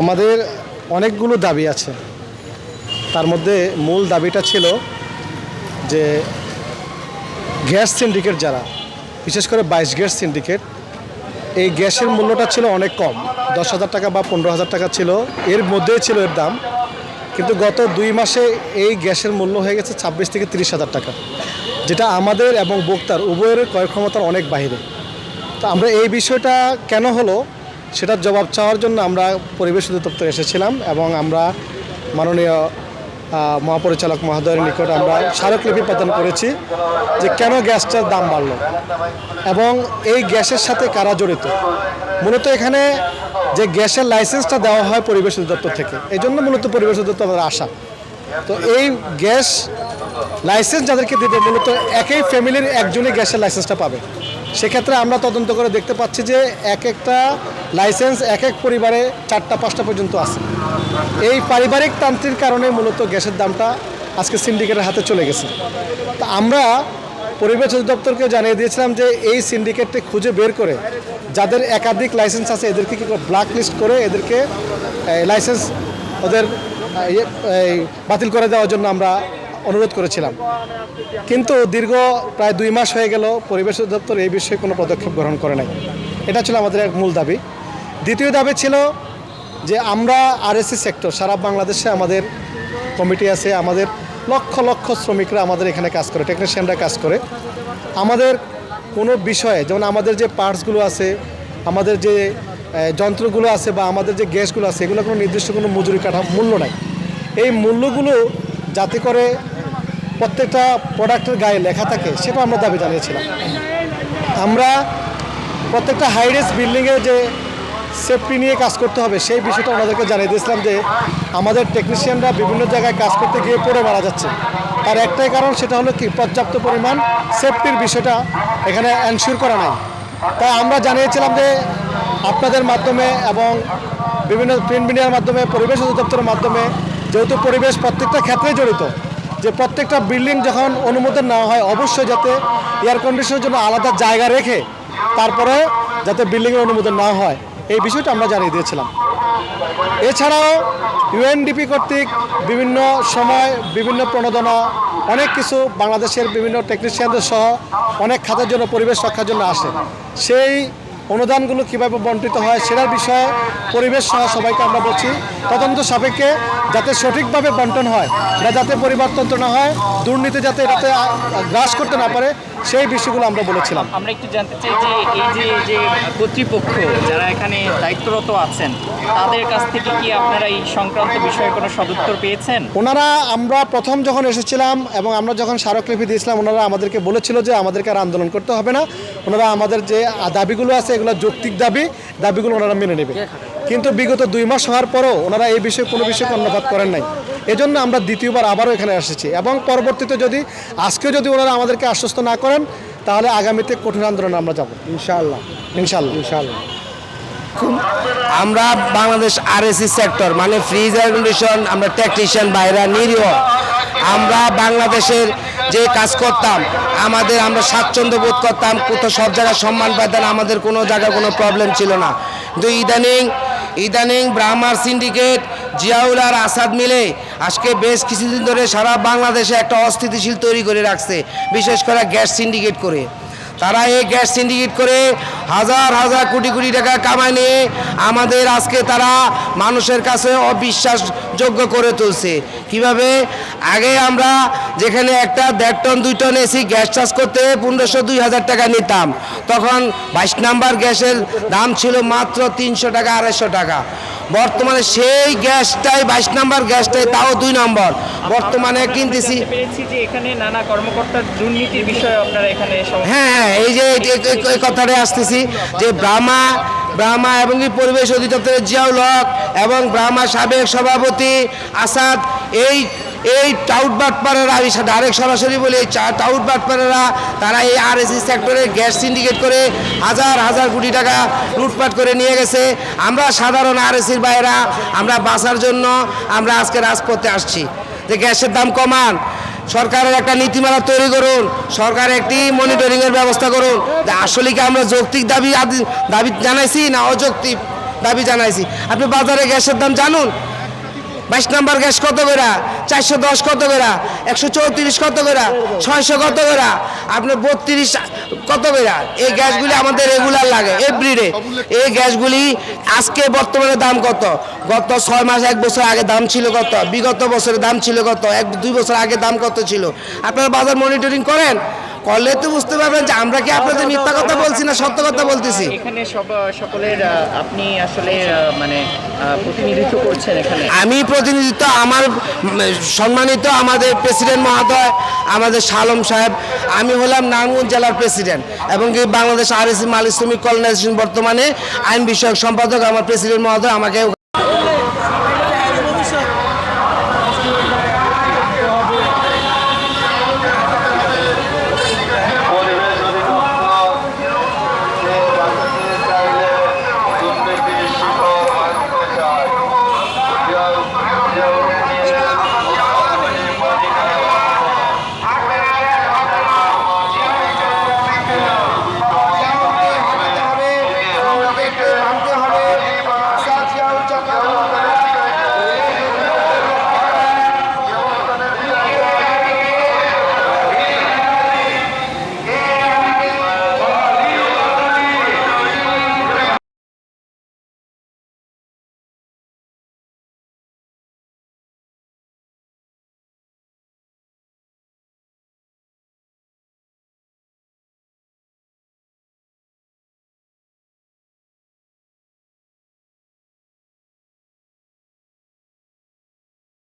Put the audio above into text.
আমাদের অনেকগুলো দাবি আছে। তার মধ্যে মূল দাবিটা ছিল যে গ্যাস সিন্ডিকেট যারা, বিশেষ করে বাইশ গ্যাস সিন্ডিকেট, এই গ্যাসের মূল্যটা ছিল অনেক কম। দশ হাজার টাকা বা পনেরো হাজার টাকা ছিল। এর মধ্যেই ছিল এর দাম। কিন্তু গত দুই মাসে এই গ্যাসের মূল্য হয়ে গেছে ছাব্বিশ থেকে তিরিশ হাজার টাকা, যেটা আমাদের এবং ভোক্তার, উভয়ের ক্রয় ক্ষমতার অনেক বাইরে তো আমরা এই বিষয়টা কেন হলো? সেটার জবাব চাওয়ার জন্য আমরা পরিবেশ অধিদপ্তর এসেছিলাম এবং আমরা মাননীয় মহাপরিচালক মহোদয়ের নিকট আমরা স্মারকলিপি প্রদান করেছি যে কেন গ্যাসটার দাম বাড়ল এবং এই গ্যাসের সাথে কারা জড়িত। মূলত এখানে যে গ্যাসের লাইসেন্সটা দেওয়া হয় পরিবেশ অধিদপ্তর থেকে, এই জন্য মূলত পরিবেশ অধিদপ্তর আমাদের আশা। তো এই গ্যাস লাইসেন্স যাদেরকে দেবে, মূলত একই ফ্যামিলির একজনই গ্যাসের লাইসেন্সটা পাবে। সেক্ষেত্রে আমরা তদন্ত করে দেখতে পাচ্ছি যে এক একটা লাইসেন্স এক এক পরিবারে চারটা, পাঁচটা পর্যন্ত আছে। এই পারিবারিক তান্ত্রিক কারণে মূলত গ্যাসের দামটা আজকে সিন্ডিকেটের হাতে চলে গেছে। তা আমরা পরিবেশ অধিদপ্তরকে জানিয়ে দিয়েছিলাম যে এই সিন্ডিকেটটি খুঁজে বের করে যাদের একাধিক লাইসেন্স আছে এদেরকে কী করে ব্ল্যাক লিস্ট করে এদেরকে লাইসেন্স ওদের বাতিল করে দেওয়ার জন্য আমরা অনুরোধ করেছিলাম। কিন্তু দীর্ঘ প্রায় দুই মাস হয়ে গেল পরিবেশ অধিদপ্তর এই বিষয়ে কোনো পদক্ষেপ গ্রহণ করে নাই। এটা ছিল আমাদের এক মূল দাবি। দ্বিতীয় দাবি ছিল যে আমরা আরএসসি সেক্টর, সারা বাংলাদেশে আমাদের কমিটি আছে, আমাদের লক্ষ লক্ষ শ্রমিকরা আমাদের এখানে কাজ করে টেকনিশিয়ানরা কাজ করে। আমাদের কোনো বিষয়ে, যেমন আমাদের যে পার্টসগুলো আছে, আমাদের যে যন্ত্রগুলো আছে বা আমাদের যে গ্যাসগুলো আছে, এগুলো কোনো নির্দিষ্ট কোনো মজুরি কাঠা মূল্য নাই। এই মূল্যগুলো যাতে করে প্রত্যেকটা প্রোডাক্টের গায়ে লেখা থাকে সেটা আমরা দাবি জানিয়েছিলাম। আমরা প্রত্যেকটা হাইরেস বিল্ডিংয়ে যে সেফটি নিয়ে কাজ করতে হবে, সেই বিষয়টা ওনাদেরকে জানিয়ে দিয়েছিলাম যে, আমাদের টেকনিশিয়ানরা বিভিন্ন জায়গায় কাজ করতে গিয়ে পড়ে মারা যাচ্ছে। তার একটাই কারণ, সেটা হলো কি, পর্যাপ্ত পরিমাণ সেফটির বিষয়টা এখানে এনশিওর করা নাই। তাই আমরা জানিয়েছিলাম যে, আপনাদের মাধ্যমে এবং বিভিন্ন প্রিন্ট মিডিয়ার মাধ্যমে, পরিবেশ অধিদপ্তরের মাধ্যমে যেহেতু পরিবেশ প্রত্যেকটা ক্ষেত্রে জড়িত, যে প্রত্যেকটা বিল্ডিং যখন অনুমোদন নেওয়া হয়, অবশ্যই যাতে এয়ার কন্ডিশনের জন্য আলাদা জায়গা রেখে তারপরে যাতে বিল্ডিংয়ের অনুমোদন না হয়। এই বিষয়টা আমরা জানিয়ে দিয়েছিলাম। এছাড়াও ইউএনডিপি কর্তৃক বিভিন্ন সময় বিভিন্ন প্রণোদনা, অনেক কিছু বাংলাদেশের বিভিন্ন টেকনিশিয়ানদের সহ অনেক খাতের জন্য, পরিবেশ রক্ষার জন্য আসে। সেই অনুদানগুলো কীভাবে বন্টিত হয় সেটার বিষয়ে পরিবেশ সহ সবাইকে আমরা বলছি। তদন্ত সাপেক্ষে যাতে সঠিকভাবে বন্টন হয় বা যাতে পরিবর্তন না হয়, দুর্নীতি যাতে এটাতে গ্রাস করতে না পারে সেই বিষয়গুলো আমরা বলেছিলাম। আমরা একটু জানতে চাই যে এই যে যে কর্তৃপক্ষ যারা এখানে দায়িত্বরত আছেন তাদের কাছ থেকে কি আপনারা এই সংক্রান্ত বিষয়ে কোনো সদুত্তর পেয়েছেন? ওনারা আমরা প্রথম যখন এসেছিলাম এবং আমরা যখন স্মারকলিপি দিয়েছিলাম ওনারা আমাদেরকে বলেছিল যে আমাদেরকে আর আন্দোলন করতে হবে না। ওনারা আমাদের যে দাবিগুলো আছে এগুলো যৌক্তিক দাবি। দাবিগুলো ওনারা মেনে নেবে। কিন্তু বিগত দুই মাস হওয়ার পরও ওনারা এই বিষয়ে কোনো বিষয়ে কর্ণপাত করেন নাই। এজন্য আমরা দ্বিতীয়বার আবারও এখানে এসেছি এবং পরবর্তীতে যদি আজকে যদি ওনারা আমাদেরকে আশ্বস্ত না করেন তাহলে আগামীতে কঠিন আন্দোলনে আমরা যাব। ইনশাআল্লাহ। ইনশাআল্লাহ। ইনশাআল্লাহ। আমরা বাংলাদেশ আরএসসি সেক্টর মানে ফ্রিজ এয়ার কন্ডিশন আমরা টেকনিশিয়ান বাইরা নিরীহ। আমরা বাংলাদেশের যে কাজ করতাম আমাদের আমরা স্বাচ্ছন্দ্য বোধ করতাম কোথাও সব জায়গায় সম্মান পাইতাম আমাদের কোনো জায়গায় কোনো প্রবলেম ছিল না। কিন্তু ইদানিং ইদানিং ব্রাহ্মার সিন্ডিকেট, জিয়াউল আর আসাদ মিলে আজকে বেশ কিছুদিন ধরে সারা বাংলাদেশে একটা অস্থিতিশীল তৈরি করে রাখছে, বিশেষ করে গ্যাস সিন্ডিকেট করে। তারা এই গ্যাস সিন্ডিকেট করে হাজার হাজার কোটি কোটি টাকা কামাই নিয়ে আমাদের আজকে তারা মানুষের কাছে অবিশ্বাসযোগ্য করে তুলছে। কীভাবে? আগে আমরা যেখানে একটা দেড় টন দুই টন এসি গ্যাস চার্জ করতে পনেরোশো দুই হাজার টাকা নিতাম। তখন বাইশ নাম্বার গ্যাসের দাম ছিল মাত্র তিনশো টাকা আড়াইশো টাকা। বর্তমানে সেই গ্যাসটাই বাইশ নাম্বার গ্যাসটাই তাও দুই নম্বর। বর্তমানে কিনতেছি। জানতে পেরেছি যে এখানে নানা কর্মকর্তার দুর্নীতির বিষয়ে আপনারা এখানে হ্যাঁ হ্যাঁ এই যে এই- এই- এই- এই কথাটা আসতেছি যে ব্রাহ্মা ব্রাহ্মা এবং পরিবেশ অধিদপ্তরের জিয়াউল হক এবং ব্রাহ্মা সাবেক সভাপতি আসাদ এই এই টাউট বাটপাড়ারা আমি ডাইরেক্ট সরাসরি বলি, এই টাউট বাটপাড়ারা তারা এই আর এস সেক্টরে গ্যাস সিন্ডিকেট করে হাজার হাজার কোটি টাকা লুটপাট করে নিয়ে গেছে। আমরা সাধারণ আর এসির বাইরা, আমরা বাঁচার জন্য আমরা আজকে রাজপথে আসছি। যে গ্যাসের দাম কমান, সরকারের একটা নীতিমালা তৈরি করুন, সরকার একটি মনিটরিংয়ের ব্যবস্থা করুন। আসলে কি আমরা যৌক্তিক দাবি দাবি জানাইছি না অযৌক্তিক দাবি জানাইছি? আপনি বাজারে গ্যাসের দাম জানুন বাইশ নাম্বার গ্যাস কত করে? চারশো দশ কত করে? একশো চৌত্রিশ কত করে? ছয়শো কত করে? আপনার বত্রিশ কত করে? এই গ্যাসগুলি আমাদের রেগুলার লাগে এভরিডে এই গ্যাসগুলি আজকে বর্তমানে দাম কত? গত ছয় মাস, এক বছর আগে দাম ছিল কত? বিগত বছরের দাম ছিল কত? এক, দুই বছর আগে দাম কত ছিল? আপনারা বাজার মনিটরিং করেন? করলে তো বুঝতে পারবেন যে আমরা কি আপনাদের মিথ্যা কথা বলছি না সত্য কথা বলতেছি? এখানে সব সকলের আপনি আসলে মানে প্রতিনিধিত্ব করছেন এখানে। আমি প্রতিনিধিত্ব আমার সম্মানিত আমাদের প্রেসিডেন্ট মহোদয় আমাদের শালম সাহেব আমি হলাম নারায়ণগঞ্জ জেলার প্রেসিডেন্ট এবং কি বাংলাদেশ আর এস মালিক শ্রমিক কল্যাণ বর্তমানে আইন বিষয়ক সম্পাদক আমার প্রেসিডেন্ট মহোদয় আমাকে